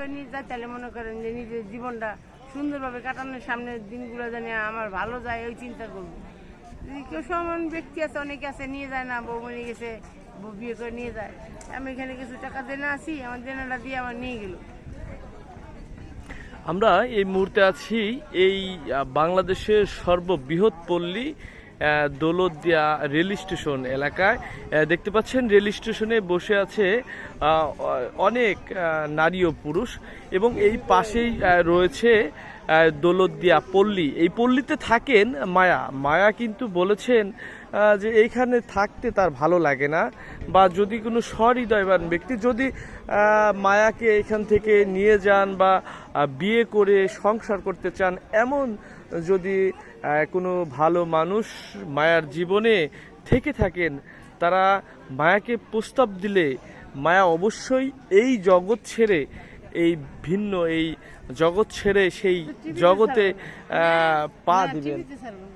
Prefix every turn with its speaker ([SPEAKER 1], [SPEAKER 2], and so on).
[SPEAKER 1] করে নিয়ে যায়, তাহলে মনে করেন যে নিজের জীবনটা সুন্দরভাবে কাটানোর সামনের দিনগুলো জানি আমার ভালো যায়, ওই চিন্তা করব। কেউ সমান ব্যক্তি আছে, অনেকে আছে, নিয়ে যায় না, বউ মনে গেছে বিয়ে করে নিয়ে যায়। আমি এখানে কিছু টাকা দেনা আছি, আমার দেনাটা দিয়ে আমার নিয়ে গেলো।
[SPEAKER 2] আমরা এই মুহূর্তে আছি এই বাংলাদেশের সর্ববৃহৎ পল্লী দৌলতদিয়া রেল স্টেশন এলাকায়। দেখতে পাচ্ছেন, রেল স্টেশনে বসে আছে অনেক নারী ও পুরুষ এবং এই পাশেই রয়েছে দৌলতদিয়া পল্লী। এই পল্লীতে থাকেন মায়া। মায়া কিন্তু বলেছেন যে এইখানে থাকতে তার ভালো লাগে না বা যদি কোনো সহৃদয়বান ব্যক্তি যদি মায়াকে এখান থেকে নিয়ে যান বা বিয়ে করে সংসার করতে চান, এমন যদি কোনো ভালো মানুষ মায়ার জীবনে থেকে থাকেন, তারা মায়াকে প্রস্তাব দিলে মায়া অবশ্যই এই জগৎ ছেড়ে এই ভিন্ন এই জগৎ ছেড়ে সেই জগতে পা দিবেন।
[SPEAKER 1] টিভিতে ছাড়বো